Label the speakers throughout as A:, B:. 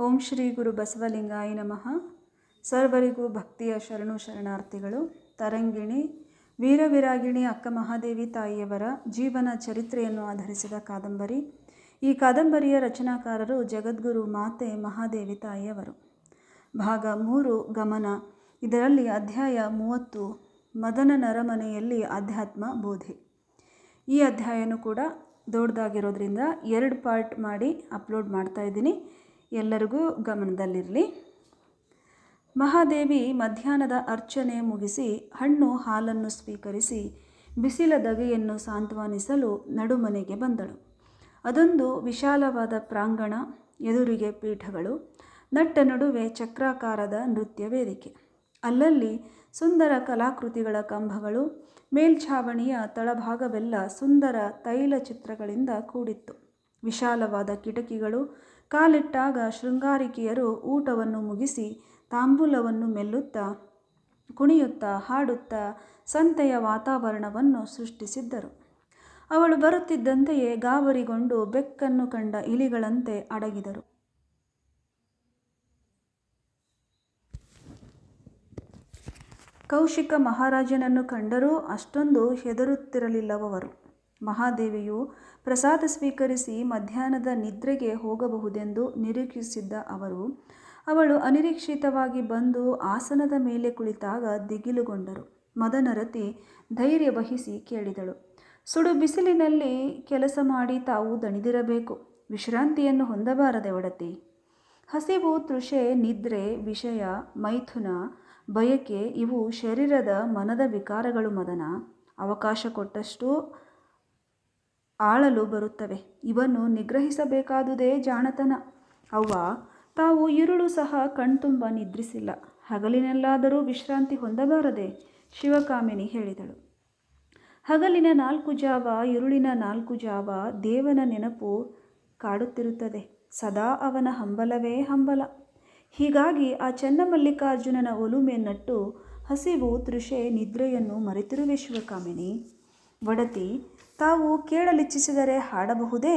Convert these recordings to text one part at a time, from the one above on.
A: ಓಂ ಶ್ರೀ ಗುರು ಬಸವಲಿಂಗಾಯ ನಮಃ. ಸರ್ವರಿಗೂ ಭಕ್ತಿಯ ಶರಣು ಶರಣಾರ್ಥಿಗಳು, ತರಂಗಿಣಿ, ವೀರವಿರಾಗಿಣಿ ಅಕ್ಕ ಮಹಾದೇವಿ ತಾಯಿಯವರ ಜೀವನ ಚರಿತ್ರೆಯನ್ನು ಆಧರಿಸಿದ ಕಾದಂಬರಿ. ಈ ಕಾದಂಬರಿಯ ರಚನಾಕಾರರು ಜಗದ್ಗುರು ಮಾತೆ ಮಹಾದೇವಿ ತಾಯಿಯವರು. ಭಾಗ ಮೂರು, ಗಮನ. ಇದರಲ್ಲಿ ಅಧ್ಯಾಯ ಮೂವತ್ತು, ಮದನ ನರಮನೆಯಲ್ಲಿ ಅಧ್ಯಾತ್ಮ ಬೋಧಿ. ಈ ಅಧ್ಯಾಯನೂ ಕೂಡ ದೊಡ್ಡದಾಗಿರೋದ್ರಿಂದ ಎರಡು ಪಾರ್ಟ್ ಮಾಡಿ ಅಪ್ಲೋಡ್ ಮಾಡ್ತಾ ಇದ್ದೀನಿ. ಎಲ್ಲರಿಗೂ ಗಮನದಲ್ಲಿರಲಿ. ಮಹಾದೇವಿ ಮಧ್ಯಾಹ್ನದ ಅರ್ಚನೆ ಮುಗಿಸಿ ಹಣ್ಣು ಹಾಲನ್ನು ಸ್ವೀಕರಿಸಿ ಬಿಸಿಲ ದಗೆಯನ್ನು ಸಾಂತ್ವನಿಸಲು ನಡುಮನೆಗೆ ಬಂದಳು. ಅದೊಂದು ವಿಶಾಲವಾದ ಪ್ರಾಂಗಣ, ಎದುರಿಗೆ ಪೀಠಗಳು, ನಟ್ಟ ನಡುವೆ ಚಕ್ರಾಕಾರದ ನೃತ್ಯ ವೇದಿಕೆ. ಅಲ್ಲಲ್ಲಿ ಸುಂದರ ಕಲಾಕೃತಿಗಳ ಕಂಬಗಳು, ಮೇಲ್ಛಾವಣಿಯ ತಳಭಾಗವೆಲ್ಲ ಸುಂದರ ತೈಲ ಚಿತ್ರಗಳಿಂದ ಕೂಡಿತ್ತು. ವಿಶಾಲವಾದ ಕಿಟಕಿಗಳು ಕಾಲಿಟ್ಟಾಗ ಶೃಂಗಾರಿಕೆಯರು ಊಟವನ್ನು ಮುಗಿಸಿ ತಾಂಬೂಲವನ್ನು ಮೆಲ್ಲುತ್ತಾ, ಕುಣಿಯುತ್ತಾ, ಹಾಡುತ್ತಾ ಸಂತೆಯ ವಾತಾವರಣವನ್ನು ಸೃಷ್ಟಿಸಿದ್ದರು. ಅವಳು ಬರುತ್ತಿದ್ದಂತೆಯೇ ಗಾಬರಿಗೊಂಡು ಬೆಕ್ಕನ್ನು ಕಂಡ ಇಲಿಗಳಂತೆ ಅಡಗಿದರು. ಕೌಶಿಕ ಮಹಾರಾಜನನ್ನು ಕಂಡರೂ ಅಷ್ಟೊಂದು ಹೆದರುತ್ತಿರಲಿಲ್ಲವರು ಮಹಾದೇವಿಯು ಪ್ರಸಾದ ಸ್ವೀಕರಿಸಿ ಮಧ್ಯಾಹ್ನದ ನಿದ್ರೆಗೆ ಹೋಗಬಹುದೆಂದು ನಿರೀಕ್ಷಿಸಿದ್ದ ಅವರು, ಅವಳು ಅನಿರೀಕ್ಷಿತವಾಗಿ ಬಂದು ಆಸನದ ಮೇಲೆ ಕುಳಿತಾಗ ದಿಗಿಲುಗೊಂಡರು. ಮದನರತಿ ಧೈರ್ಯ ವಹಿಸಿ ಕೇಳಿದಳು, ಸುಡು ಬಿಸಿಲಿನಲ್ಲಿ ಕೆಲಸ ಮಾಡಿ ತಾವು ದಣಿದಿರಬೇಕು. ವಿಶ್ರಾಂತಿಯನ್ನು ಹೊಂದಬಾರದೆ ಒಡತಿ. ಹಸಿವು, ತೃಷೆ, ನಿದ್ರೆ, ವಿಷಯ, ಮೈಥುನ, ಬಯಕೆ ಇವು ಶರೀರದ ಮನದ ವಿಕಾರಗಳು ಮದನ. ಅವಕಾಶ ಕೊಟ್ಟಷ್ಟು ಆಳಲು ಬರುತ್ತವೆ. ಇವನ್ನು ನಿಗ್ರಹಿಸಬೇಕಾದುದೇ ಜಾಣತನ. ಅವ್ವ, ತಾವು ಇರುಳು ಸಹ ಕಣ್ತುಂಬ ನಿದ್ರಿಸಿಲ್ಲ. ಹಗಲಿನಲ್ಲಾದರೂ ವಿಶ್ರಾಂತಿ ಹೊಂದಬಾರದೆ, ಶಿವಕಾಮಿನಿ ಹೇಳಿದಳು. ಹಗಲಿನ ನಾಲ್ಕು ಜಾವ, ಇರುಳಿನ ನಾಲ್ಕು ಜಾವ ದೇವನ ನೆನಪು ಕಾಡುತ್ತಿರುತ್ತದೆ. ಸದಾ ಅವನ ಹಂಬಲವೇ ಹಂಬಲ. ಹೀಗಾಗಿ ಆ ಚನ್ನಮಲ್ಲಿಕಾರ್ಜುನನ ಒಲುಮೆ ನಟ್ಟು ಹಸಿವು, ತೃಷೆ, ನಿದ್ರೆಯನ್ನು ಮರೆತಿರುವೆ ಶಿವಕಾಮಿನಿ. ಒಡತಿ, ತಾವು ಕೇಳಲಿಚ್ಛಿಸಿದರೆ ಹಾಡಬಹುದೇ?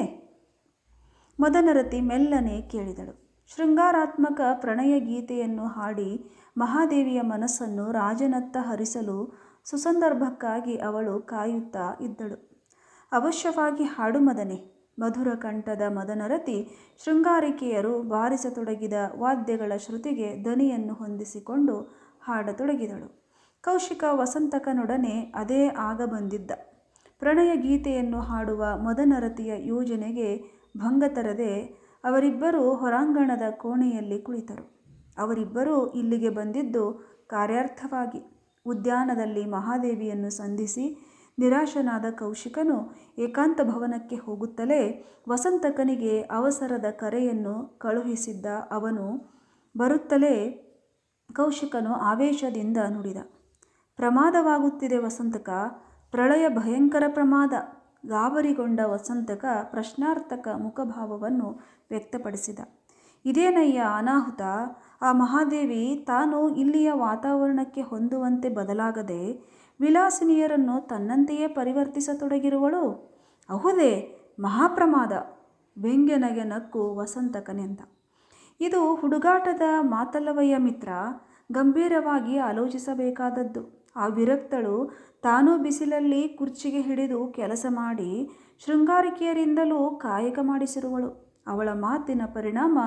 A: ಮದನರತಿ ಮೆಲ್ಲನೆ ಕೇಳಿದಳು. ಶೃಂಗಾರಾತ್ಮಕ ಪ್ರಣಯ ಗೀತೆಯನ್ನು ಹಾಡಿ ಮಹಾದೇವಿಯ ಮನಸ್ಸನ್ನು ರಾಜನತ್ತ ಹರಿಸಲು ಸುಸಂದರ್ಭಕ್ಕಾಗಿ ಅವಳು ಕಾಯುತ್ತಾ ಇದ್ದಳು. ಅವಶ್ಯವಾಗಿ ಹಾಡು ಮದನೆ. ಮಧುರ ಕಂಠದ ಮದನರತಿ ಶೃಂಗಾರಿಕೆಯರು ಬಾರಿಸತೊಡಗಿದ ವಾದ್ಯಗಳ ಶ್ರುತಿಗೆ ದನಿಯನ್ನು ಹೊಂದಿಸಿಕೊಂಡು ಹಾಡತೊಡಗಿದಳು. ಕೌಶಿಕ ವಸಂತಕನೊಡನೆ ಅದೇ ಆಗ ಬಂದಿದ್ದ. ಪ್ರಣಯ ಗೀತೆಯನ್ನು ಹಾಡುವ ಮದನರತಿಯ ಯೋಜನೆಗೆ ಭಂಗ ತರದೆ ಅವರಿಬ್ಬರೂ ಹೊರಾಂಗಣದ ಕೋಣೆಯಲ್ಲಿ ಕುಳಿತರು. ಅವರಿಬ್ಬರೂ ಇಲ್ಲಿಗೆ ಬಂದಿದ್ದು ಕಾರ್ಯಾರ್ಥವಾಗಿ. ಉದ್ಯಾನದಲ್ಲಿ ಮಹಾದೇವಿಯನ್ನು ಸಂಧಿಸಿ ನಿರಾಶನಾದ ಕೌಶಿಕನು ಏಕಾಂತ ಭವನಕ್ಕೆ ಹೋಗುತ್ತಲೇ ವಸಂತಕನಿಗೆ ಅವಸರದ ಕರೆಯನ್ನು ಕಳುಹಿಸಿದ್ದ ಅವನು ಬರುತ್ತಲೇ ಕೌಶಿಕನು ಆವೇಶದಿಂದ ನುಡಿದ. ಪ್ರಮಾದವಾಗುತ್ತಿದೆ ವಸಂತಕ ಪ್ರಳಯ ಭಯಂಕರ ಪ್ರಮಾದ ಗಾಬರಿಗೊಂಡ ವಸಂತಕ ಪ್ರಶ್ನಾರ್ಥಕ ಮುಖಭಾವವನ್ನು ವ್ಯಕ್ತಪಡಿಸಿದ. ಇದೇನಯ್ಯ ಅನಾಹುತ, ಆ ಮಹಾದೇವಿ ತಾನು ಇಲ್ಲಿಯ ವಾತಾವರಣಕ್ಕೆ ಹೊಂದುವಂತೆ ಬದಲಾಗದೆ ವಿಲಾಸಿನಿಯರನ್ನು ತನ್ನಂತೆಯೇ ಪರಿವರ್ತಿಸತೊಡಗಿರುವಳು? ಅಹುದೇ, ಮಹಾಪ್ರಮಾದ ವ್ಯಂಗ್ಯನಗೆ ನಕ್ಕು ವಸಂತಕನೆಂದ. ಇದು ಹುಡುಗಾಟದ ಮಾತಲ್ಲವಯ್ಯ ಮಿತ್ರ, ಗಂಭೀರವಾಗಿ ಆಲೋಚಿಸಬೇಕಾದದ್ದು. ಆ ವಿರಕ್ತಳು ತಾನೂ ಬಿಸಿಲಲ್ಲಿ ಕುರ್ಚಿಗೆ ಹಿಡಿದು ಕೆಲಸ ಮಾಡಿ ಶೃಂಗಾರಿಕೆಯರಿಂದಲೂ ಕಾಯಕ ಮಾಡಿಸಿರುವಳು. ಅವಳ ಮಾತಿನ ಪರಿಣಾಮ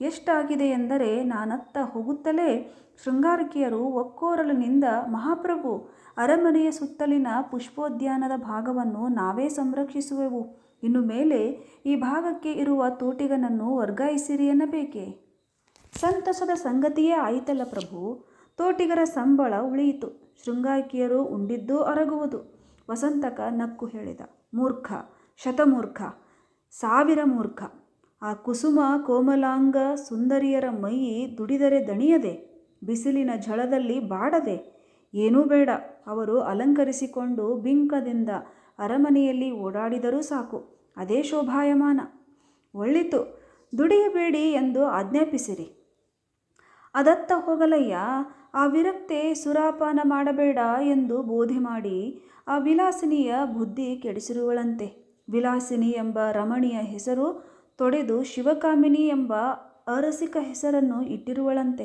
A: ಎಷ್ಟಾಗಿದೆ ಎಂದರೆ ನಾನತ್ತ ಹೋಗುತ್ತಲೇ ಶೃಂಗಾರಿಕೆಯರು ಒಕ್ಕೋರಲಿನಿಂದ ಮಹಾಪ್ರಭು, ಅರಮನೆಯ ಸುತ್ತಲಿನ ಪುಷ್ಪೋದ್ಯಾನದ ಭಾಗವನ್ನು ನಾವೇ ಸಂರಕ್ಷಿಸುವೆವು. ಇನ್ನು ಮೇಲೆ ಈ ಭಾಗಕ್ಕೆ ಇರುವ ತೋಟಿಗನನ್ನು ವರ್ಗಾಯಿಸಿರಿ ಎನ್ನಬೇಕೆ? ಸಂತಸದ ಸಂಗತಿಯೇ ಆಯಿತಲ್ಲ ಪ್ರಭು. ತೋಟಿಗರ ಸಂಬಳ ಉಳಿಯಿತು. ಶೃಂಗಾರಿಕೆಯರು ಉಂಡಿದ್ದೂ ಅರಗುವುದು. ವಸಂತಕ ನಕ್ಕು ಹೇಳಿದ. ಮೂರ್ಖ, ಶತಮೂರ್ಖ, ಸಾವಿರ ಮೂರ್ಖ. ಆ ಕುಸುಮ ಕೋಮಲಾಂಗ ಸುಂದರಿಯರ ಮೈ ದುಡಿದರೆ ದಣಿಯದೆ, ಬಿಸಿಲಿನ ಝಳದಲ್ಲಿ ಬಾಡದೆ. ಏನೂ ಬೇಡ, ಅವರು ಅಲಂಕರಿಸಿಕೊಂಡು ಬಿಂಕದಿಂದ ಅರಮನೆಯಲ್ಲಿ ಓಡಾಡಿದರೂ ಸಾಕು, ಅದೇ ಶೋಭಾಯಮಾನ. ಒಳ್ಳಿತು, ದುಡಿಯಬೇಡಿ ಎಂದು ಆಜ್ಞಾಪಿಸಿರಿ. ಅದತ್ತ ಹೋಗಲಯ್ಯ ಆ ವಿರಕ್ತೆ ಸುರಾಪಾನ ಮಾಡಬೇಡ ಎಂದು ಬೋಧಿ ಮಾಡಿ ಆ ವಿಲಾಸಿನಿಯ ಬುದ್ಧಿ ಕೆಡಿಸಿರುವಳಂತೆ. ವಿಲಾಸಿನಿ ಎಂಬ ರಮಣಿಯ ಹೆಸರು ತೊಡೆದು ಶಿವಕಾಮಿನಿ ಎಂಬ ಅರಸಿಕ ಹೆಸರನ್ನು ಇಟ್ಟಿರುವಳಂತೆ.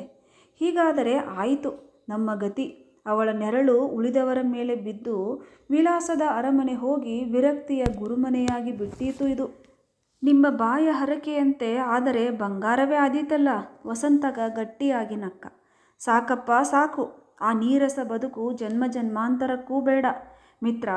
A: ಹೀಗಾದರೆ ಆಯಿತು, ನಮ್ಮ ಗತಿ. ಅವಳ ನೆರಳು ಉಳಿದವರ ಮೇಲೆ ಬಿದ್ದು ವಿಲಾಸದ ಅರಮನೆ ಹೋಗಿ ವಿರಕ್ತಿಯ ಗುರುಮನೆಯಾಗಿ ಬಿಟ್ಟೀತು ಇದು. ನಿಮ್ಮ ಬಾಯ ಹರಕೆಯಂತೆ, ಆದರೆ ಬಂಗಾರವೇ ಆದೀತಲ್ಲ, ವಸಂತಗ ಗಟ್ಟಿಯಾಗಿ ನಕ್ಕ. ಸಾಕಪ್ಪ, ಸಾಕು. ಆ ನೀರಸ ಬದುಕು ಜನ್ಮ ಜನ್ಮಾಂತರಕ್ಕೂ ಬೇಡ. ಮಿತ್ರ,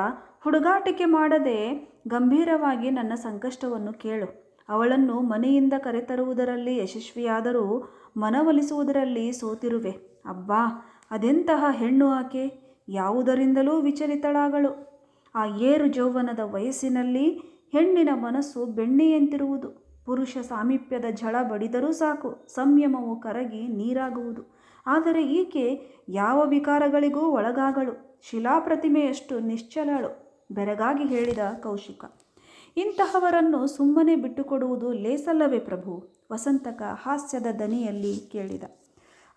A: ಹುಡುಗಾಟಿಕೆ ಮಾಡದೆ ಗಂಭೀರವಾಗಿ ನನ್ನ ಸಂಕಷ್ಟವನ್ನು ಕೇಳು. ಅವಳನ್ನು ಮನೆಯಿಂದ ಕರೆತರುವುದರಲ್ಲಿ ಯಶಸ್ವಿಯಾದರೂ ಮನವೊಲಿಸುವುದರಲ್ಲಿ ಸೋತಿರುವೆ. ಅಬ್ಬಾ, ಅದೆಂತಹ ಹೆಣ್ಣು ಆಕೆ? ಯಾವುದರಿಂದಲೂ ವಿಚಲಿತಳಾಗಳು. ಆ ಏರು ಜೌವನದ ವಯಸ್ಸಿನಲ್ಲಿ ಹೆಣ್ಣಿನ ಮನಸ್ಸು ಬೆಣ್ಣೆಯಂತಿರುವುದು. ಪುರುಷ ಸಾಮೀಪ್ಯದ ಝಳ ಬಡಿದರೂ ಸಾಕು. ಸಂಯಮವು ಕರಗಿ ನೀರಾಗುವುದು. ಆದರೆ ಈಕೆ ಯಾವ ವಿಕಾರಗಳಿಗೂ ಒಳಗಾಗಳು. ಶಿಲಾಪ್ರತಿಮೆಯಷ್ಟು ನಿಶ್ಚಲಳು. ಬೆರಗಾಗಿ ಹೇಳಿದ ಕೌಶಿಕ, ಇಂತಹವರನ್ನು ಸುಮ್ಮನೆ ಬಿಟ್ಟುಕೊಡುವುದು ಲೇಸಲ್ಲವೇ ಪ್ರಭು? ವಸಂತಕ ಹಾಸ್ಯದ ದನಿಯಲ್ಲಿ ಕೇಳಿದ,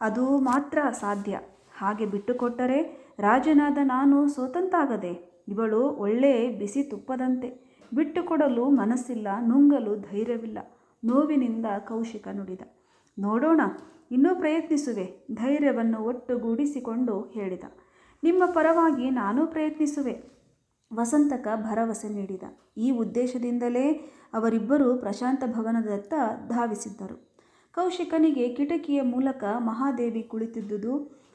A: ಅದು ಮಾತ್ರ ಸಾಧ್ಯ. ಹಾಗೆ ಬಿಟ್ಟುಕೊಟ್ಟರೆ ರಾಜನಾದ ನಾನು ಸೋತಂತಾಗದೆ, ಇವಳು ಒಳ್ಳೆ ಬಿಸಿ ತುಪ್ಪದಂತೆ. ಬಿಟ್ಟುಕೊಡಲು ಮನಸ್ಸಿಲ್ಲ, ನುಂಗಲು ಧೈರ್ಯವಿಲ್ಲ. ನೋವಿನಿಂದ ಕೌಶಿಕ ನುಡಿದ, ನೋಡೋಣ ಇನ್ನೂ ಪ್ರಯತ್ನಿಸುವೆ, ಧೈರ್ಯವನ್ನು ಒಟ್ಟುಗೂಡಿಸಿಕೊಂಡು ಹೇಳಿದ. ನಿಮ್ಮ ಪರವಾಗಿ ನಾನು ಪ್ರಯತ್ನಿಸುವೆ, ವಸಂತಕ ಭರವಸೆ ನೀಡಿದ. ಈ ಉದ್ದೇಶದಿಂದಲೇ ಅವರಿಬ್ಬರೂ ಪ್ರಶಾಂತ ಭವನದತ್ತ ಧಾವಿಸಿದ್ದರು. ಕೌಶಿಕನಿಗೆ ಕಿಟಕಿಯ ಮೂಲಕ ಮಹಾದೇವಿ ಕುಳಿತಿದ್ದುದು,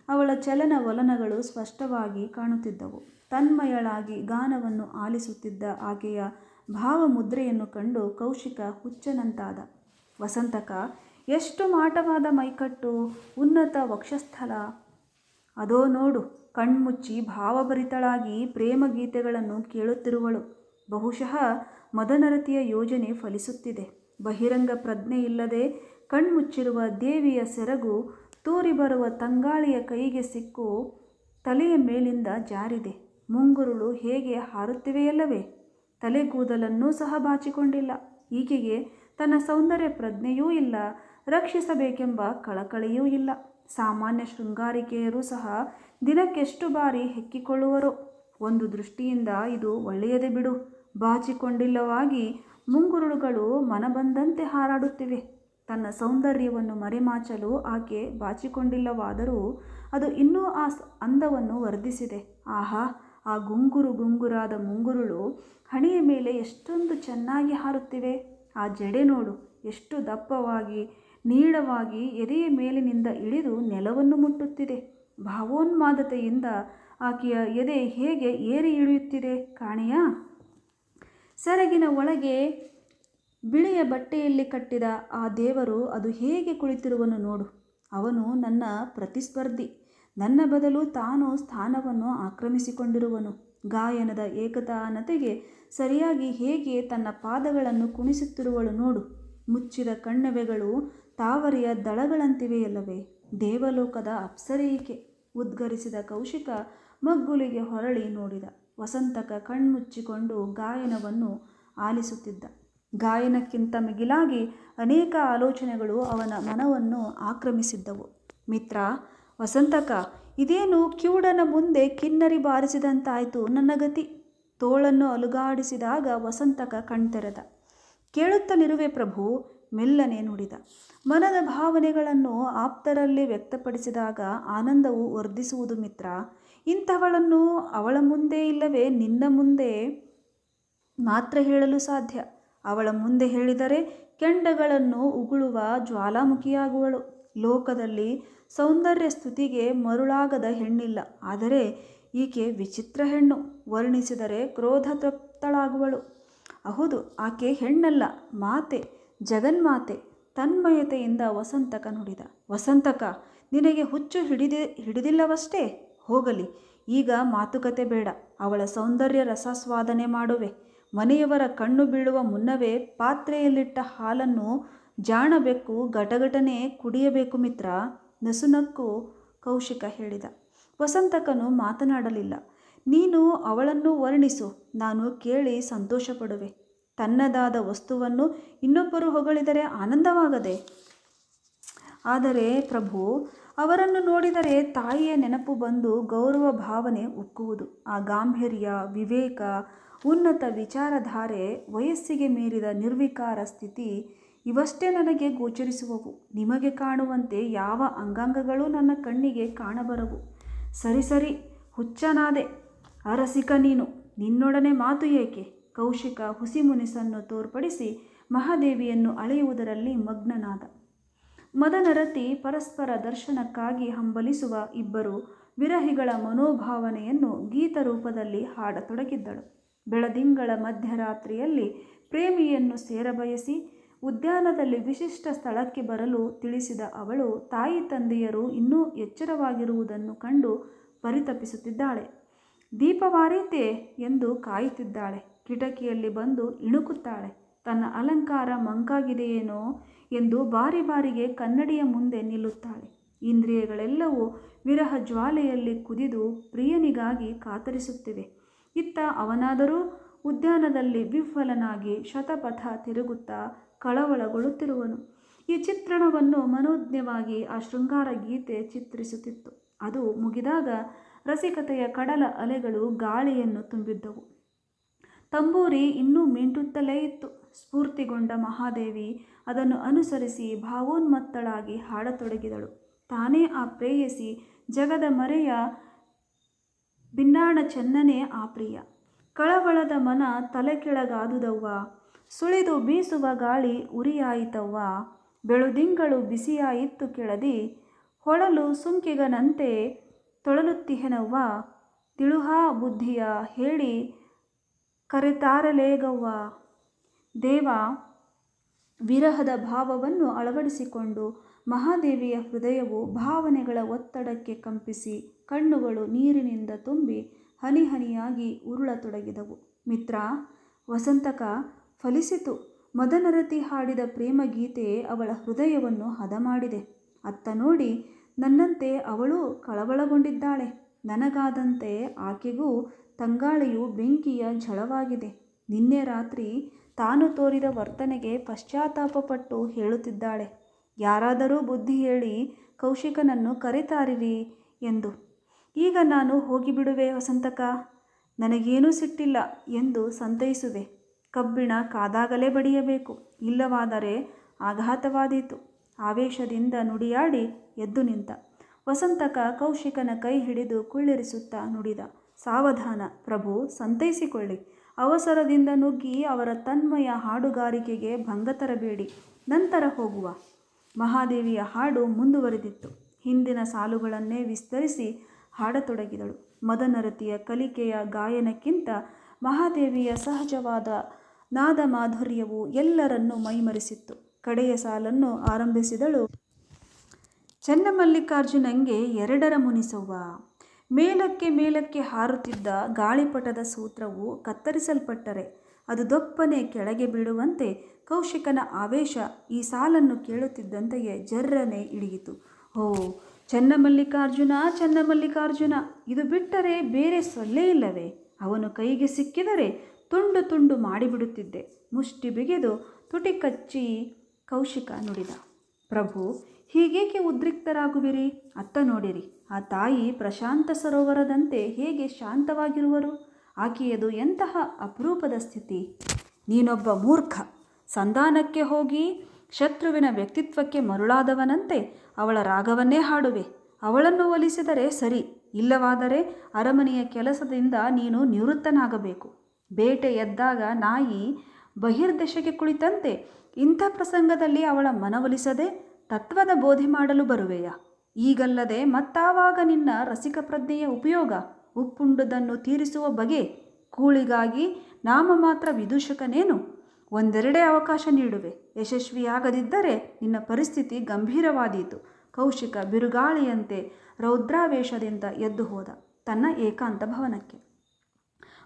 A: ಅವಳ ಚಲನ ವಲನಗಳು ಸ್ಪಷ್ಟವಾಗಿ ಕಾಣುತ್ತಿದ್ದವು. ತನ್ಮಯಳಾಗಿ ಗಾನವನ್ನು ಆಲಿಸುತ್ತಿದ್ದ ಆಕೆಯ ಭಾವಮುದ್ರೆಯನ್ನು ಕಂಡು ಕೌಶಿಕ ಹುಚ್ಚನಂತಾದ. ವಸಂತಕ ಎಷ್ಟು ಮಾಟವಾದ ಮೈಕಟ್ಟು, ಉನ್ನತ ವಕ್ಷಸ್ಥಲ. ಅದೋ ನೋಡು, ಕಣ್ಮುಚ್ಚಿ ಭಾವಭರಿತಳಾಗಿ ಪ್ರೇಮ ಗೀತೆಗಳನ್ನು ಕೇಳುತ್ತಿರುವಳು. ಬಹುಶಃ ಮದನರತಿಯ ಯೋಜನೆ ಫಲಿಸುತ್ತಿದೆ. ಬಹಿರಂಗ ಪ್ರಜ್ಞೆ ಇಲ್ಲದೆ ಕಣ್ಮುಚ್ಚಿರುವ ದೇವಿಯ ಸೆರಗು ತೂರಿ ಬರುವ ತಂಗಾಳಿಯ ಕೈಗೆ ಸಿಕ್ಕು ತಲೆಯ ಮೇಲಿಂದ ಜಾರಿದೆ. ಮುಂಗುರುಳು ಹೇಗೆ ಹಾರುತ್ತಿವೆಯಲ್ಲವೇ? ತಲೆಗೂದಲನ್ನೂ ಸಹ ಬಾಚಿಕೊಂಡಿಲ್ಲ. ಈಕೆಗೆ ತನ್ನ ಸೌಂದರ್ಯ ಪ್ರಜ್ಞೆಯೂ ಇಲ್ಲ. ರಕ್ಷಿಸಬೇಕೆಂಬ ಕಳಕಳಿಯೂ ಇಲ್ಲ. ಸಾಮಾನ್ಯ ಶೃಂಗಾರಿಕೆಯರು ಸಹ ದಿನಕ್ಕೆಷ್ಟು ಬಾರಿ ಹೆಕ್ಕಿಕೊಳ್ಳುವರು. ಒಂದು ದೃಷ್ಟಿಯಿಂದ ಇದು ಒಳ್ಳೆಯದೇ ಬಿಡು. ಬಾಚಿಕೊಂಡಿಲ್ಲವಾಗಿ ಮುಂಗುರುಳುಗಳು ಮನಬಂದಂತೆ ಹಾರಾಡುತ್ತಿವೆ. ತನ್ನ ಸೌಂದರ್ಯವನ್ನು ಮರೆಮಾಚಲು ಆಕೆ ಬಾಚಿಕೊಂಡಿಲ್ಲವಾದರೂ ಅದು ಇನ್ನೂ ಆ ಅಂದವನ್ನು ವರ್ಧಿಸಿದೆ. ಆಹಾ, ಆ ಗುಂಗುರು ಗುಂಗುರಾದ ಮುಂಗುರುಳು ಹಣೆಯ ಮೇಲೆ ಎಷ್ಟೊಂದು ಚೆನ್ನಾಗಿ ಹಾರುತ್ತಿವೆ. ಆ ಜಡೆ ನೋಡು, ಎಷ್ಟು ದಪ್ಪವಾಗಿ ನೀಳವಾಗಿ ಎದೆಯ ಮೇಲಿನಿಂದ ಇಳಿದು ನೆಲವನ್ನು ಮುಟ್ಟುತ್ತಿದೆ. ಭಾವೋನ್ಮಾದತೆಯಿಂದ ಆಕೆಯ ಎದೆ ಹೇಗೆ ಏರಿ ಇಳಿಯುತ್ತಿದೆ ಕಾಣೆಯಾ? ಸೆರಗಿನ ಒಳಗೆ ಬಿಳಿಯ ಬಟ್ಟೆಯಲ್ಲಿ ಕಟ್ಟಿದ ಆ ದೇವರು ಅದು ಹೇಗೆ ಕುಳಿತಿರುವನು ನೋಡು. ಅವನು ನನ್ನ ಪ್ರತಿಸ್ಪರ್ಧಿ. ನನ್ನ ಬದಲು ತಾನು ಸ್ಥಾನವನ್ನು ಆಕ್ರಮಿಸಿಕೊಂಡಿರುವನು. ಗಾಯನದ ಏಕತಾನತೆಗೆ ಸರಿಯಾಗಿ ಹೇಗೆ ತನ್ನ ಪಾದಗಳನ್ನು ಕುಣಿಸುತ್ತಿರುವಳು ನೋಡು. ಮುಚ್ಚಿದ ಕಣ್ಣವೆಗಳು ತಾವರೆಯ ದಳಗಳಂತಿವೆಯಲ್ಲವೇ ದೇವಲೋಕದ ಅಪ್ಸರೇಕೆ ಉದ್ಗರಿಸಿದ ಕೌಶಿಕ ಮಗ್ಗುಲಿಗೆ ಹೊರಳಿ ನೋಡಿದ. ವಸಂತಕ ಕಣ್ಮುಚ್ಚಿಕೊಂಡು ಗಾಯನವನ್ನು ಆಲಿಸುತ್ತಿದ್ದ. ಗಾಯನಕ್ಕಿಂತ ಮಿಗಿಲಾಗಿ ಅನೇಕ ಆಲೋಚನೆಗಳು ಅವನ ಮನವನ್ನು ಆಕ್ರಮಿಸಿದ್ದವು. ಮಿತ್ರ, ವಸಂತಕ, ಇದೇನು ಕಿವುಡನ ಮುಂದೆ ಕಿನ್ನರಿ ಬಾರಿಸಿದಂತಾಯಿತು ನನ್ನ ಗತಿ? ತೋಳನ್ನು ಅಲುಗಾಡಿಸಿದಾಗ ವಸಂತಕ ಕಣ್ತೆರೆದ. ಕೇಳುತ್ತಲಿರುವೆ ಪ್ರಭು ಮೆಲ್ಲನೆ ನುಡಿದ. ಮನದ ಭಾವನೆಗಳನ್ನು ಆಪ್ತರಲ್ಲಿ ವ್ಯಕ್ತಪಡಿಸಿದಾಗ ಆನಂದವು ವರ್ಧಿಸುವುದು ಮಿತ್ರ. ಇಂಥವಳನ್ನು ಅವಳ ಮುಂದೆ ಇಲ್ಲವೇ ನಿನ್ನ ಮುಂದೆ ಮಾತ್ರ ಹೇಳಲು ಸಾಧ್ಯ. ಅವಳ ಮುಂದೆ ಹೇಳಿದರೆ ಕೆಂಡಗಳನ್ನು ಉಗುಳುವ ಜ್ವಾಲಾಮುಖಿಯಾಗುವಳು. ಲೋಕದಲ್ಲಿ ಸೌಂದರ್ಯ ಸ್ತುತಿಗೆ ಮರುಳಾಗದ ಹೆಣ್ಣಿಲ್ಲ. ಆದರೆ ಈಕೆ ವಿಚಿತ್ರ ಹೆಣ್ಣು. ವರ್ಣಿಸಿದರೆ ಕ್ರೋಧ ತೃಪ್ತಳಾಗುವಳು. ಹೌದು, ಆಕೆ ಹೆಣ್ಣಲ್ಲ, ಮಾತೆ. ಜಗನ್ಮಾತೆ ತನ್ಮಯತೆಯಿಂದ ವಸಂತಕ ನುಡಿದ. ವಸಂತಕ, ನಿನಗೆ ಹುಚ್ಚು ಹಿಡಿದಿ, ಹಿಡಿದಿಲ್ಲವಷ್ಟೇ? ಹೋಗಲಿ, ಈಗ ಮಾತುಕತೆ ಬೇಡ. ಅವಳ ಸೌಂದರ್ಯ ರಸಾಸ್ವಾದನೆ ಮಾಡುವೆ. ಮನೆಯವರ ಕಣ್ಣು ಬೀಳುವ ಮುನ್ನವೇ ಪಾತ್ರೆಯಲ್ಲಿಟ್ಟ ಹಾಲನ್ನು ಜಾಣಬೆಕ್ಕು ಘಟಘಟನೆ ಕುಡಿಯಬೇಕು ಮಿತ್ರ ನಸುನಕ್ಕು ಕೌಶಿಕ ಹೇಳಿದ. ವಸಂತಕನು ಮಾತನಾಡಲಿಲ್ಲ. ನೀನು ಅವಳನ್ನು ವರ್ಣಿಸು, ನಾನು ಕೇಳಿ ಸಂತೋಷಪಡುವೆ. ತನ್ನದಾದ ವಸ್ತುವನ್ನು ಇನ್ನೊಬ್ಬರು ಹೊಗಳಿದರೆ ಆನಂದವಾಗದೆ. ಆದರೆ ಪ್ರಭು, ಅವರನ್ನು ನೋಡಿದರೆ ತಾಯಿಯ ನೆನಪು ಬಂದು ಗೌರವ ಭಾವನೆ ಉಕ್ಕುವುದು. ಆ ಗಾಂಭೀರ್ಯ, ವಿವೇಕ, ಉನ್ನತ ವಿಚಾರಧಾರೆ, ವಯಸ್ಸಿಗೆ ಮೀರಿದ ನಿರ್ವಿಕಾರ ಸ್ಥಿತಿ ಇವಷ್ಟೇ ನನಗೆ ಗೋಚರಿಸುವವು. ನಿಮಗೆ ಕಾಣುವಂತೆ ಯಾವ ಅಂಗಾಂಗಗಳು ನನ್ನ ಕಣ್ಣಿಗೆ ಕಾಣಬರವು. ಸರಿ ಸರಿ, ಹುಚ್ಚನಾದೆ, ಅರಸಿಕ ನೀನು, ನಿನ್ನೊಡನೆ ಮಾತು ಏಕೆ? ಕೌಶಿಕ ಹುಸಿಮುನಿಸನ್ನು ತೋರ್ಪಡಿಸಿ ಮಹಾದೇವಿಯನ್ನು ಅಳೆಯುವುದರಲ್ಲಿ ಮಗ್ನನಾದ. ಮದನರತಿ ಪರಸ್ಪರ ದರ್ಶನಕ್ಕಾಗಿ ಹಂಬಲಿಸುವ ಇಬ್ಬರು ವಿರಹಿಗಳ ಮನೋಭಾವನೆಯನ್ನು ಗೀತರೂಪದಲ್ಲಿ ಹಾಡತೊಡಗಿದ್ದಳು. ಬೆಳದಿಂಗಳ ಮಧ್ಯರಾತ್ರಿಯಲ್ಲಿ ಪ್ರೇಮಿಯನ್ನು ಸೇರಬಯಸಿ ಉದ್ಯಾನದಲ್ಲಿ ವಿಶಿಷ್ಟ ಸ್ಥಳಕ್ಕೆ ಬರಲು ತಿಳಿಸಿದ ಅವಳು ತಾಯಿ ತಂದೆಯರು ಇನ್ನೂ ಎಚ್ಚರವಾಗಿರುವುದನ್ನು ಕಂಡು ಪರಿತಪಿಸುತ್ತಿದ್ದಾಳೆ. ದೀಪವಾರೀತೆ ಎಂದು ಕಾಯುತ್ತಿದ್ದಾಳೆ. ಕಿಟಕಿಯಲ್ಲಿ ಬಂದು ಇಣುಕುತ್ತಾಳೆ. ತನ್ನ ಅಲಂಕಾರ ಮಂಕಾಗಿದೆಯೇನೋ ಎಂದು ಬಾರಿ ಬಾರಿಗೆ ಕನ್ನಡಿಯ ಮುಂದೆ ನಿಲ್ಲುತ್ತಾಳೆ. ಇಂದ್ರಿಯಗಳೆಲ್ಲವೂ ವಿರಹ ಜ್ವಾಲೆಯಲ್ಲಿ ಕುದಿದು ಪ್ರಿಯನಿಗಾಗಿ ಕಾತರಿಸುತ್ತಿವೆ. ಇತ್ತ ಅವನಾದರೂ ಉದ್ಯಾನದಲ್ಲಿ ವಿಫಲನಾಗಿ ಶತಪಥ ತಿರುಗುತ್ತಾ ಕಳವಳಗೊಳ್ಳುತ್ತಿರುವನು. ಈ ಚಿತ್ರಣವನ್ನು ಮನೋಜ್ಞವಾಗಿ ಆ ಶೃಂಗಾರ ಗೀತೆ ಚಿತ್ರಿಸುತ್ತಿತ್ತು. ಅದು ಮುಗಿದಾಗ ರಸಿಕತೆಯ ಕಡಲ ಅಲೆಗಳು ಗಾಳಿಯನ್ನು ತುಂಬಿದ್ದವು. ತಂಬೂರಿ ಇನ್ನೂ ಮಿಂಟುತ್ತಲೇ ಇತ್ತು. ಸ್ಫೂರ್ತಿಗೊಂಡ ಮಹಾದೇವಿ ಅದನ್ನು ಅನುಸರಿಸಿ ಭಾವೋನ್ಮತ್ತಳಾಗಿ ಹಾಡತೊಡಗಿದಳು. ತಾನೇ ಆ ಪ್ರೇಯಸಿ, ಜಗದ ಮರೆಯ ಭಿನ್ನಾಣ ಚೆನ್ನನೇ ಆ ಪ್ರಿಯ. ಕಳವಳದ ಮನ ತಲೆ ಕೆಳಗಾದುದವ್ವ ಸುಳಿದು ಬೀಸುವ ಗಾಳಿ ಉರಿಯಾಯಿತವ್ವ, ಬೆಳುದಿಂಗಳು ಬಿಸಿಯಾಯಿತ್ತು ಕೆಳದಿ, ಹೊಳಲು ಸುಂಕಿಗನಂತೆ ತೊಳಲುತ್ತಿಹೆನವ್ವ, ತಿಳುಹಾ ಬುದ್ಧಿಯ ಹೇಳಿ ಕರೆತಾರಲೇಗವ್ವ ದೇವ ವಿರಹದ ಭಾವವನ್ನು ಅಳವಡಿಸಿಕೊಂಡು ಮಹಾದೇವಿಯ ಹೃದಯವು ಭಾವನೆಗಳ ಒತ್ತಡಕ್ಕೆ ಕಂಪಿಸಿ ಕಣ್ಣುಗಳು ನೀರಿನಿಂದ ತುಂಬಿ ಹನಿ ಹನಿಯಾಗಿ ಉರುಳತೊಡಗಿದವು. ಮಿತ್ರ, ವಸಂತಕ, ಫಲಿಸಿತು. ಮದನರತಿ ಹಾಡಿದ ಪ್ರೇಮಗೀತೆ ಅವಳ ಹೃದಯವನ್ನು ಹದ ಮಾಡಿದೆ ಅತ್ತ ನೋಡಿ ನನ್ನಂತೆ ಅವಳು ಕಳವಳಗೊಂಡಿದ್ದಾಳೆ. ನನಗಾದಂತೆ ಆಕೆಗೂ ತಂಗಾಳಿಯು ಬೆಂಕಿಯ ಝಳವಾಗಿದೆ. ನಿನ್ನೆ ರಾತ್ರಿ ತಾನು ತೋರಿದ ವರ್ತನೆಗೆ ಪಶ್ಚಾತ್ತಾಪಪಟ್ಟು ಹೇಳುತ್ತಿದ್ದಾಳೆ. ಯಾರಾದರೂ ಬುದ್ಧಿ ಹೇಳಿ ಕೌಶಿಕನನ್ನು ಕರೆತಾರಿರಿ ಎಂದು. ಈಗ ನಾನು ಹೋಗಿಬಿಡುವೆ ವಸಂತಕ ನನಗೇನೂ ಸಿಟ್ಟಿಲ್ಲ ಎಂದು ಸಂತೈಸುವೆ. ಕಬ್ಬಿಣ ಕಾದಾಗಲೇ ಬಡಿಯಬೇಕು. ಇಲ್ಲವಾದರೆ ಆಘಾತವಾದೀತು. ಆವೇಶದಿಂದ ನುಡಿಯಾಡಿ ಎದ್ದು ನಿಂತ. ವಸಂತಕ ಕೌಶಿಕನ ಕೈ ಹಿಡಿದು ಕುಳ್ಳಿರಿಸುತ್ತಾ ನುಡಿದ, ಸಾವಧಾನ, ಪ್ರಭು, ಸಂತೈಸಿಕೊಳ್ಳಿ. ಅವಸರದಿಂದ ನುಗ್ಗಿ ಅವರ ತನ್ಮಯ ಹಾಡುಗಾರಿಕೆಗೆ ಭಂಗ ತರಬೇಡಿ. ನಂತರ ಹೋಗುವ. ಮಹಾದೇವಿಯ ಹಾಡು ಮುಂದುವರೆದಿತ್ತು. ಹಿಂದಿನ ಸಾಲುಗಳನ್ನೇ ವಿಸ್ತರಿಸಿ ಹಾಡತೊಡಗಿದಳು. ಮದನರತಿಯ ಕಲಿಕೆಯ ಗಾಯನಕ್ಕಿಂತ ಮಹಾದೇವಿಯ ಸಹಜವಾದ ನಾದ ಮಾಧುರ್ಯವು ಎಲ್ಲರನ್ನೂ ಮೈಮರೆಸಿತ್ತು. ಕಡೆಯ ಸಾಲನ್ನು ಆರಂಭಿಸಿದಳು ಚನ್ನಮಲ್ಲಿಕಾರ್ಜುನಂಗೆ ಎರಡರ ಮುನಿಸವ್ವ. ಮೇಲಕ್ಕೆ ಮೇಲಕ್ಕೆ ಹಾರುತ್ತಿದ್ದ ಗಾಳಿಪಟದ ಸೂತ್ರವು ಕತ್ತರಿಸಲ್ಪಟ್ಟರೆ ಅದು ದೊಪ್ಪನೆ ಕೆಳಗೆ ಬೀಳುವಂತೆ ಕೌಶಿಕನ ಆವೇಶ ಈ ಸಾಲನ್ನು ಕೇಳುತ್ತಿದ್ದಂತೆಯೇ ಜರ್ರನೆ ಇಳಿಯಿತು ಓ ಚನ್ನಮಲ್ಲಿಕಾರ್ಜುನ ಚನ್ನಮಲ್ಲಿಕಾರ್ಜುನ, ಇದು ಬಿಟ್ಟರೆ ಬೇರೆ ಸೊಲ್ಲೇ ಇಲ್ಲವೇ? ಅವನು ಕೈಗೆ ಸಿಕ್ಕಿದರೆ ತುಂಡು ತುಂಡು ಮಾಡಿಬಿಡುತ್ತಿದ್ದೆ. ಮುಷ್ಟಿ ಬಿಗಿದು ತುಟಿ ಕಚ್ಚಿ ಕೌಶಿಕ ನುಡಿದ. ಪ್ರಭು, ಹೀಗೇಕೆ ಉದ್ರಿಕ್ತರಾಗುವಿರಿ? ಅತ್ತ ನೋಡಿರಿ, ಆ ತಾಯಿ ಪ್ರಶಾಂತ ಸರೋವರದಂತೆ ಹೇಗೆ ಶಾಂತವಾಗಿರುವರು? ಆಕೆಯದು ಎಂತಹ ಅಪರೂಪದ ಸ್ಥಿತಿ? ನೀನೊಬ್ಬ ಮೂರ್ಖ, ಸಂಧಾನಕ್ಕೆ ಹೋಗಿ ಶತ್ರುವಿನ ವ್ಯಕ್ತಿತ್ವಕ್ಕೆ ಮರುಳಾದವನಂತೆ ಅವಳ ರಾಗವನ್ನೇ ಹಾಡುವೆ. ಅವಳನ್ನು ಒಲಿಸಿದರೆ ಸರಿ, ಇಲ್ಲವಾದರೆ ಅರಮನೆಯ ಕೆಲಸದಿಂದ ನೀನು ನಿವೃತ್ತನಾಗಬೇಕು. ಬೇಟೆ ಎದ್ದಾಗ ನಾಯಿ ಬಹಿರ್ದೆಶೆಗೆ ಕುಳಿತಂತೆ ಇಂಥ ಪ್ರಸಂಗದಲ್ಲಿ ಅವಳ ಮನವೊಲಿಸದೆ ತತ್ವದ ಬೋಧೆ ಮಾಡಲು ಬರುವೆಯಾ? ಈಗಲ್ಲದೆ ಮತ್ತಾವಾಗ ನಿನ್ನ ರಸಿಕ ಪ್ರಜ್ಞೆಯ ಉಪಯೋಗ ಉಪ್ಪುಂಡದನ್ನು ತೀರಿಸುವ ಬಗೆ ಕೂಳಿಗಾಗಿ ನಾಮ ಮಾತ್ರ ವಿದೂಷಕನೇನು? ಒಂದೆರಡೇ ಅವಕಾಶ ನೀಡುವೆ. ಯಶಸ್ವಿಯಾಗದಿದ್ದರೆ ನಿನ್ನ ಪರಿಸ್ಥಿತಿ ಗಂಭೀರವಾದೀತು. ಕೌಶಿಕ ಬಿರುಗಾಳಿಯಂತೆ ರೌದ್ರಾವೇಶದಿಂದ ಎದ್ದು ಹೋದ ತನ್ನ ಏಕಾಂತ ಭವನಕ್ಕೆ.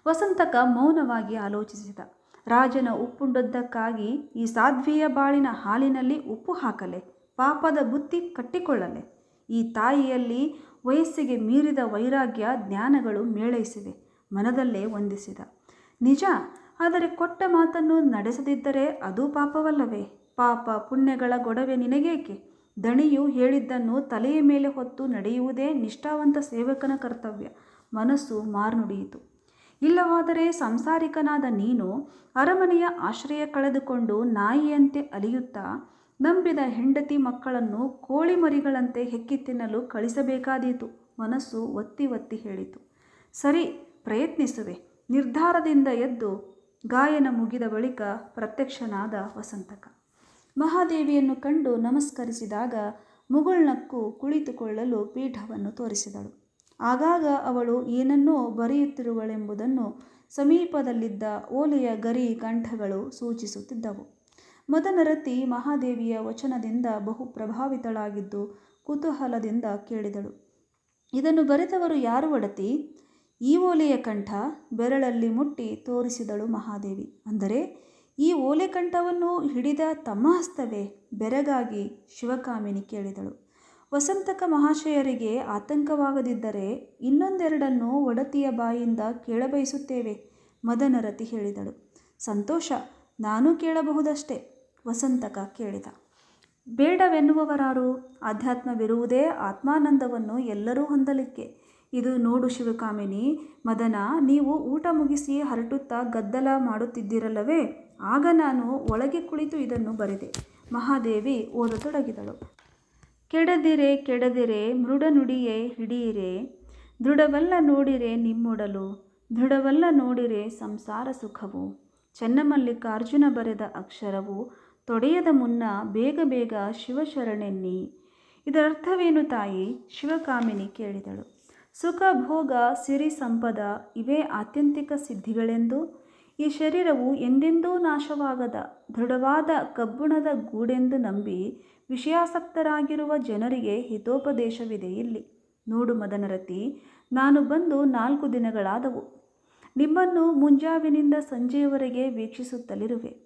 A: ವಸಂತಕ ಮೌನವಾಗಿ ಆಲೋಚಿಸಿದ. ರಾಜನ ಉಪ್ಪುಂಡದ್ದಕ್ಕಾಗಿ ಈ ಸಾಧ್ವಿಯ ಬಾಳಿನ ಹಾಲಿನಲ್ಲಿ ಉಪ್ಪು ಹಾಕಲೆ, ಪಾಪದ ಬುತ್ತಿ ಕಟ್ಟಿಕೊಳ್ಳಲೆ. ಈ ತಾಯಿಯಲ್ಲಿ ವಯಸ್ಸಿಗೆ ಮೀರಿದ ವೈರಾಗ್ಯ ಜ್ಞಾನಗಳು ಮೇಳೈಸಿವೆ ಮನದಲ್ಲೇ ವಂದಿಸಿದ. ನಿಜ, ಆದರೆ ಕೊಟ್ಟ ಮಾತನ್ನು ನಡೆಸದಿದ್ದರೆ ಅದು ಪಾಪವಲ್ಲವೇ? ಪಾಪ ಪುಣ್ಯಗಳ ಗೊಡವೆ ನಿನಗೇಕೆ? ದಣಿಯು ಹೇಳಿದ್ದನ್ನು ತಲೆಯ ಮೇಲೆ ಹೊತ್ತು ನಡೆಯುವುದೇ ನಿಷ್ಠಾವಂತ ಸೇವಕನ ಕರ್ತವ್ಯ. ಮನಸ್ಸು ಮಾರ್ನುಡಿಯಿತು. ಇಲ್ಲವಾದರೆ ಸಂಸಾರಿಕನಾದ ನೀನು ಅರಮನೆಯ ಆಶ್ರಯ ಕಳೆದುಕೊಂಡು ನಾಯಿಯಂತೆ ಅಲಿಯುತ್ತಾ ನಂಬಿದ ಹೆಂಡತಿ ಮಕ್ಕಳನ್ನು ಕೋಳಿ ಮರಿಗಳಂತೆ ಹೆಕ್ಕಿ ತಿನ್ನಲು ಕಳಿಸಬೇಕಾದೀತು. ಮನಸ್ಸು ಒತ್ತಿ ಒತ್ತಿ ಹೇಳಿತು. ಸರಿ, ಪ್ರಯತ್ನಿಸುವೆ. ನಿರ್ಧಾರದಿಂದ ಎದ್ದು ಗಾಯನ ಮುಗಿದ ಬಳಿಕ ಪ್ರತ್ಯಕ್ಷನಾದ ವಸಂತಕ. ಮಹಾದೇವಿಯನ್ನು ಕಂಡು ನಮಸ್ಕರಿಸಿದಾಗ ಮುಗುಳ್ನಕ್ಕು ಕುಳಿತುಕೊಳ್ಳಲು ಪೀಠವನ್ನು ತೋರಿಸಿದಳು. ಆಗಾಗ ಅವಳು ಏನನ್ನೋ ಬರೆಯುತ್ತಿರುವಳೆಂಬುದನ್ನು ಸಮೀಪದಲ್ಲಿದ್ದ ಓಲೆಯ ಗರಿ ಕಂಠಗಳು ಸೂಚಿಸುತ್ತಿದ್ದವು. ಮದನರತಿ ಮಹಾದೇವಿಯ ವಚನದಿಂದ ಬಹು ಪ್ರಭಾವಿತಳಾಗಿದ್ದು ಕುತೂಹಲದಿಂದ ಕೇಳಿದಳು. ಇದನ್ನು ಬರೆದವರು ಯಾರು ಒಡತಿ? ಈ ಓಲೆಯ ಕಂಠ ಬೆರಳಲ್ಲಿ ಮುಟ್ಟಿ ತೋರಿಸಿದಳು ಮಹಾದೇವಿ. ಅಂದರೆ, ಈ ಓಲೆ ಕಂಠವನ್ನು ಹಿಡಿದ ತಮ್ಮ ಹಸ್ತವೇ? ಬೆರಗಾಗಿ ಶಿವಕಾಮಿನಿ ಕೇಳಿದಳು. ವಸಂತಕ ಮಹಾಶಯರಿಗೆ ಆತಂಕವಾಗದಿದ್ದರೆ ಇನ್ನೊಂದೆರಡನ್ನು ಒಡತಿಯ ಬಾಯಿಂದ ಕೇಳಬಯಸುತ್ತೇವೆ, ಮದನರತಿ ಹೇಳಿದಳು. ಸಂತೋಷ, ನಾನು ಕೇಳಬಹುದಷ್ಟೇ, ವಸಂತಕ ಕೇಳಿದ. ಬೇಡವೆನ್ನುವವರಾರು, ಆಧ್ಯಾತ್ಮವಿರುವುದೇ ಆತ್ಮಾನಂದವನ್ನು ಎಲ್ಲರೂ ಹೊಂದಲಿಕ್ಕೆ. ಇದು ನೋಡು ಶಿವಕಾಮಿನಿ, ಮದನ, ನೀವು ಊಟ ಮುಗಿಸಿ ಹರಟುತ್ತಾ ಗದ್ದಲ ಮಾಡುತ್ತಿದ್ದಿರಲ್ಲವೇ, ಆಗ ನಾನು ಒಳಗೆ ಕುಳಿತು ಇದನ್ನು ಬರೆದೆ. ಮಹಾದೇವಿ ಓದತೊಡಗಿದಳು. ಕೆಡದಿರೆ ಕೆಡದಿರೆ ಮೃಡನುಡಿಯೇ ಹಿಡಿಯಿರೆ. ದೃಢವಲ್ಲ ನೋಡಿರೆ ನಿಮ್ಮೊಡಲು, ದೃಢವಲ್ಲ ನೋಡಿರೆ ಸಂಸಾರ ಸುಖವು. ಚೆನ್ನಮಲ್ಲಿಕಾರ್ಜುನ ಬರೆದ ಅಕ್ಷರವು ತೊಡೆಯದ ಮುನ್ನ ಬೇಗ ಬೇಗ ಶಿವಶರಣೆನ್ನಿ. ಇದರರ್ಥವೇನು ತಾಯಿ? ಶಿವಕಾಮಿನಿ ಕೇಳಿದಳು. ಸುಖ, ಭೋಗ, ಸಿರಿ, ಸಂಪದ ಇವೇ ಆತ್ಯಂತಿಕ ಸಿದ್ಧಿಗಳೆಂದು? ಈ ಶರೀರವು ಎಂದೆಂದೂ ನಾಶವಾಗದ ದೃಢವಾದ ಕಬ್ಬುಣದ ಗೂಡೆಂದು ನಂಬಿ ವಿಷಯಾಸಕ್ತರಾಗಿರುವ ಜನರಿಗೆ ಹಿತೋಪದೇಶವಿದೆ ಇಲ್ಲಿ. ನೋಡು ಮದನರತಿ, ನಾನು ಬಂದು ನಾಲ್ಕು ದಿನಗಳಾದವು. ನಿಮ್ಮನ್ನು ಮುಂಜಾವಿನಿಂದ ಸಂಜೆಯವರೆಗೆ ವೀಕ್ಷಿಸುತ್ತಲಿರುವೆ.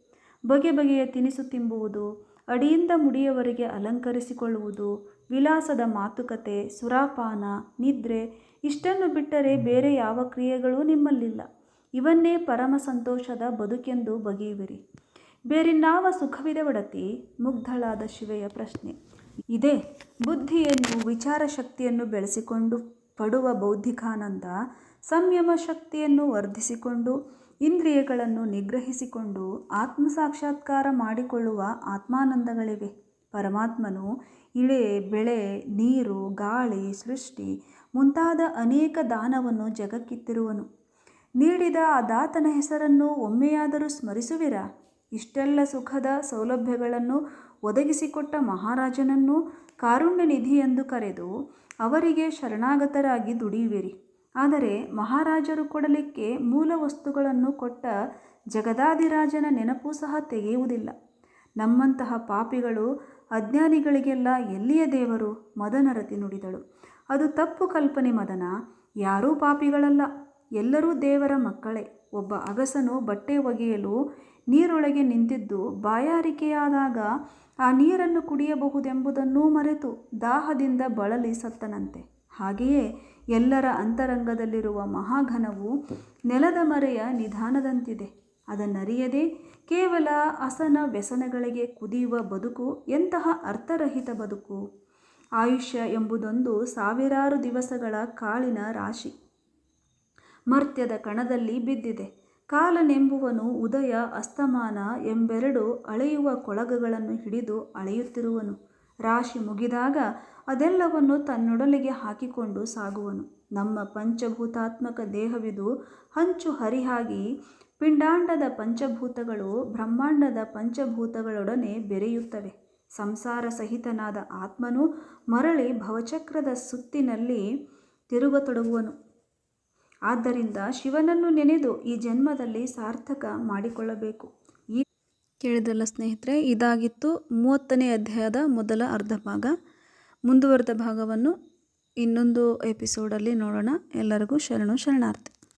A: ಬಗೆ ಬಗೆಯ ತಿನಿಸು ತಿಂಬುವುದು, ಅಡಿಯಿಂದ ಮುಡಿಯವರೆಗೆ ಅಲಂಕರಿಸಿಕೊಳ್ಳುವುದು, ವಿಲಾಸದ ಮಾತುಕತೆ, ಸುರಾಪಾನ, ನಿದ್ರೆ, ಇಷ್ಟನ್ನು ಬಿಟ್ಟರೆ ಬೇರೆ ಯಾವ ಕ್ರಿಯೆಗಳೂ ನಿಮ್ಮಲ್ಲಿಲ್ಲ. ಇವನ್ನೇ ಪರಮ ಸಂತೋಷದ ಬದುಕೆಂದು ಬಗೆಯುವಿರಿ. ಬೇರಿನ್ನಾವ ಸುಖವಿದೆ ಒಡತಿ ಮುಗ್ಧಳಾದ ಶಿವೆಯ ಪ್ರಶ್ನೆ. ಇದೆ ಬುದ್ಧಿಯನ್ನು, ವಿಚಾರ ಶಕ್ತಿಯನ್ನು ಬೆಳೆಸಿಕೊಂಡು ಪಡುವ ಬೌದ್ಧಿಕಾನಂದ, ಸಂಯಮ ಶಕ್ತಿಯನ್ನು ವರ್ಧಿಸಿಕೊಂಡು, ಇಂದ್ರಿಯಗಳನ್ನು ನಿಗ್ರಹಿಸಿಕೊಂಡು ಆತ್ಮ ಸಾಕ್ಷಾತ್ಕಾರ ಮಾಡಿಕೊಳ್ಳುವ ಆತ್ಮಾನಂದಗಳಿವೆ. ಪರಮಾತ್ಮನು ಇಳೆ, ಬೆಳೆ, ನೀರು, ಗಾಳಿ, ಸೃಷ್ಟಿ ಮುಂತಾದ ಅನೇಕ ದಾನವನ್ನು ಜಗಕ್ಕಿತ್ತಿರುವನು. ನೀಡಿದ ಆ ದಾತನ ಹೆಸರನ್ನು ಒಮ್ಮೆಯಾದರೂ ಸ್ಮರಿಸುವಿರಾ? ಇಷ್ಟೆಲ್ಲ ಸುಖದ ಸೌಲಭ್ಯಗಳನ್ನು ಒದಗಿಸಿಕೊಟ್ಟ ಮಹಾರಾಜನನ್ನು ಕಾರುಣ್ಯ ನಿಧಿ ಎಂದು ಕರೆದು ಅವರಿಗೆ ಶರಣಾಗತರಾಗಿ ದುಡಿಯುವಿರಿ. ಆದರೆ ಮಹಾರಾಜರು ಕೊಡಲಿಕ್ಕೆ ಮೂಲ ವಸ್ತುಗಳನ್ನು ಕೊಟ್ಟ ಜಗದಾದಿರಾಜನ ನೆನಪು ಸಹ ತೆಗೆಯುವುದಿಲ್ಲ. ನಮ್ಮಂತಹ ಪಾಪಿಗಳು ಅಜ್ಞಾನಿಗಳಿಗೆಲ್ಲ ಎಲ್ಲಿಯ ದೇವರು? ಮದನರತಿ ನುಡಿದಳು. ಅದು ತಪ್ಪು ಕಲ್ಪನೆ ಮದನ. ಯಾರೂ ಪಾಪಿಗಳಲ್ಲ. ಎಲ್ಲರೂ ದೇವರ ಮಕ್ಕಳೇ. ಒಬ್ಬ ಅಗಸನು ಬಟ್ಟೆ ಒಗೆಯಲು ನೀರೊಳಗೆ ನಿಂತಿದ್ದು ಬಾಯಾರಿಕೆಯಾದಾಗ ಆ ನೀರನ್ನು ಕುಡಿಯಬಹುದೆಂಬುದನ್ನೂ ಮರೆತು ದಾಹದಿಂದ ಬಳಲಿ ಸತ್ತನಂತೆ. ಹಾಗೆಯೇ ಎಲ್ಲರ ಅಂತರಂಗದಲ್ಲಿರುವ ಮಹಾಘನವು ನೆಲದ ಮರೆಯ ನಿಧಾನದಂತಿದೆ. ಅದನ್ನರಿಯದೆ ಕೇವಲ ಅಸನ ವ್ಯಸನಗಳಿಗೆ ಕುದಿಯುವ ಬದುಕು ಎಂತಹ ಅರ್ಥರಹಿತ ಬದುಕು? ಆಯುಷ್ಯ ಎಂಬುದೊಂದು ಸಾವಿರಾರು ದಿವಸಗಳ ಕಾಳಿನ ರಾಶಿ. ಮರ್ತ್ಯದ ಕಣದಲ್ಲಿ ಬಿದ್ದಿದೆ. ಕಾಲನೆಂಬುವನು ಉದಯ, ಅಸ್ತಮಾನ ಎಂಬೆರಡು ಅಳೆಯುವ ಕೊಳಗಗಳನ್ನು ಹಿಡಿದು ಅಳೆಯುತ್ತಿರುವನು. ರಾಶಿ ಮುಗಿದಾಗ ಅದೆಲ್ಲವನ್ನು ತನ್ನೊಡಲಿಗೆ ಹಾಕಿಕೊಂಡು ಸಾಗುವನು. ನಮ್ಮ ಪಂಚಭೂತಾತ್ಮಕ ದೇಹವಿದು ಹಂಚು ಹರಿಹಾಗಿ ಪಿಂಡಾಂಡದ ಪಂಚಭೂತಗಳು ಬ್ರಹ್ಮಾಂಡದ ಪಂಚಭೂತಗಳೊಡನೆ ಬೆರೆಯುತ್ತವೆ. ಸಂಸಾರ ಸಹಿತನಾದ ಆತ್ಮನು ಮರಳಿ ಭವಚಕ್ರದ ಸುತ್ತಿನಲ್ಲಿ ತಿರುಗತೊಡಗುವನು. ಆದ್ದರಿಂದ ಶಿವನನ್ನು ನೆನೆದು ಈ ಜನ್ಮದಲ್ಲಿ ಸಾರ್ಥಕ ಮಾಡಿಕೊಳ್ಳಬೇಕು. ಈ ಕೇಳಿದ್ರಲ್ಲ ಸ್ನೇಹಿತರೆ, ಇದಾಗಿತ್ತು ಮೂವತ್ತನೇ ಅಧ್ಯಾಯದ ಮೊದಲ ಅರ್ಧ ಭಾಗ. ಮುಂದುವರೆದ ಭಾಗವನ್ನು ಇನ್ನೊಂದು ಎಪಿಸೋಡಲ್ಲಿ ನೋಡೋಣ. ಎಲ್ಲರಿಗೂ ಶರಣು ಶರಣಾರ್ಥಿ.